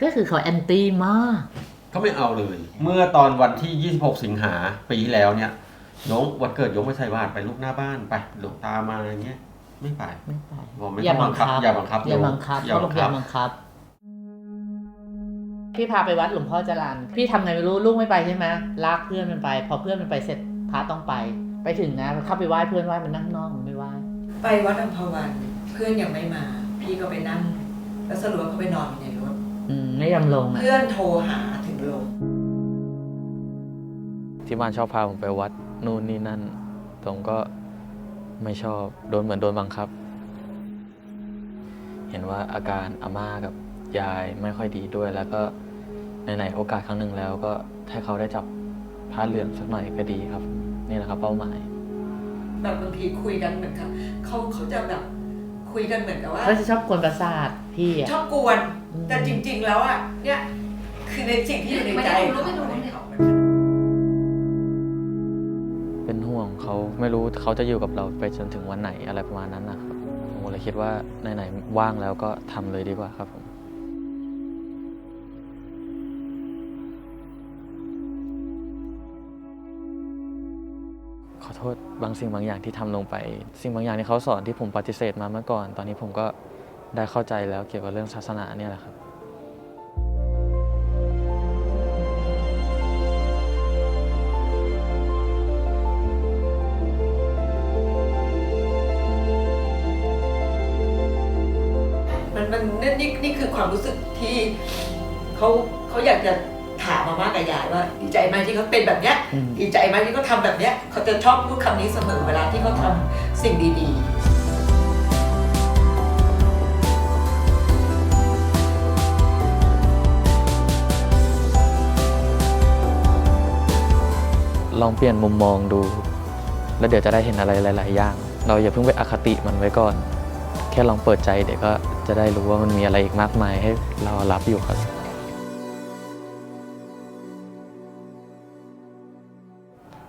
ก็คือเขาแอนตี้มากเขาไม่เอาเลย เมื่อตอนวันที่ 26 สิงหาปีที่แล้วเนี่ยยงวันเกิดยงไม่ใส่บาตรไปลูกหน้าบ้านไปหลวงตามาอย่างเงี้ยไม่ไปไม่ไปบอกไม่อย่าต้องบังคับ อย่าบังคับอย่าบังคับอย่าเขาบบัอกงอย่าคับบังคับ พี่พาไปวัดหลวงพ่อจรันพี่ทำไงไม่รู้ลูกไม่ไปใช่ไหมลากเพื่อนมันไป พอเพื่อนมันไปเสร็จพระต้องไป ไปถึงนะเข้าไปไหว้เพื่อนไหว้มันนั่งนอกมันไม่ไหว้ไปวัดอัมพวันเพื่อนยังไม่มา พี่ก็ไปนั่ง แล้วสรุปว่าเขาไปนอนอยู่ในรถ อืมไม่ยอมลงอะเพื่อนโทรหาถึงลง ที่บ้านชอบพาผมไปวัดนู่นนี่นั่น ผมก็ไม่ชอบโดนเหมือนโดนบังคับ เห็นว่าอาการอาม่ากับยายไม่ค่อยดีด้วย แล้วก็ไหนๆโอกาสครั้งหนึ่งแล้วก็ให้เขาได้จับผ้าเหลืองสักหน่อยก็ดีครับ นี่แหละครับ เป้าหมาย แบบบางทีคุยกันเหมือนกับเขาเขาจะแบบ คุยกันเหมือนกับว่าเขาจะชอบกวนประสาทพี่อะชอบกวนอืมแต่จริง ๆ แล้วอะเนี่ยคือในสิ่งที่อยู่ในใจไม่รู้ไม่รู้เขาเป็นห่วงเขาไม่รู้เขาจะอยู่กับเราไปจนถึงวันไหนอะไรประมาณนั้นนะครับผมเลยคิดว่าไหนๆว่างแล้วก็ทำเลยดีกว่าครับผม ทษบางสิ่งบางอย่างที่ทำลงไป สิ่งบางอย่างที่เขาสอนที่ผมปฏิเสธมาเมื่อก่อน ตอนนี้ผมก็ได้เข้าใจแล้วเกี่ยวกับเรื่องศาสนาเนี่ยแหละครับมันมันนี่นี่คือความรู้สึกที่เขาเขาอยากจะ ถามมาม่ากับยายว่าดีใจไหมที่เขาเป็นแบบเนี้ยอืมดีใจไหมที่เขาทำแบบเนี้ยเขาจะชอบพูดคำนี้เสมอเวลาที่เขาทำสิ่งดีๆลองเปลี่ยนมุมมองดู แล้วเดี๋ยวจะได้เห็นอะไรหลาย ๆ อย่าง เราอย่าเพิ่งไปอคติมันไว้ก่อน แค่ลองเปิดใจเดี๋ยวก็จะได้รู้ว่ามันมีอะไรอีกมากมายให้เรารับอยู่ครับ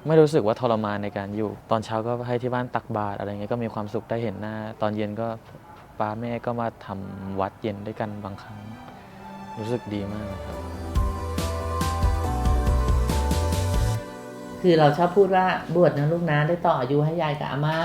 ไม่รู้สึกว่าทรมานในการอยู่ ตอนเช้าก็ให้ที่บ้านตักบาตรอะไรเงี้ยก็มีความสุขได้เห็นหน้า ตอนเย็นก็ป้าแม่ก็มาทำวัดเย็นด้วยกันบางครั้ง รู้สึกดีมากครับ คือเราชอบพูดว่าบวชนะลูกนะได้ต่ออายุให้ยายกับอาม่า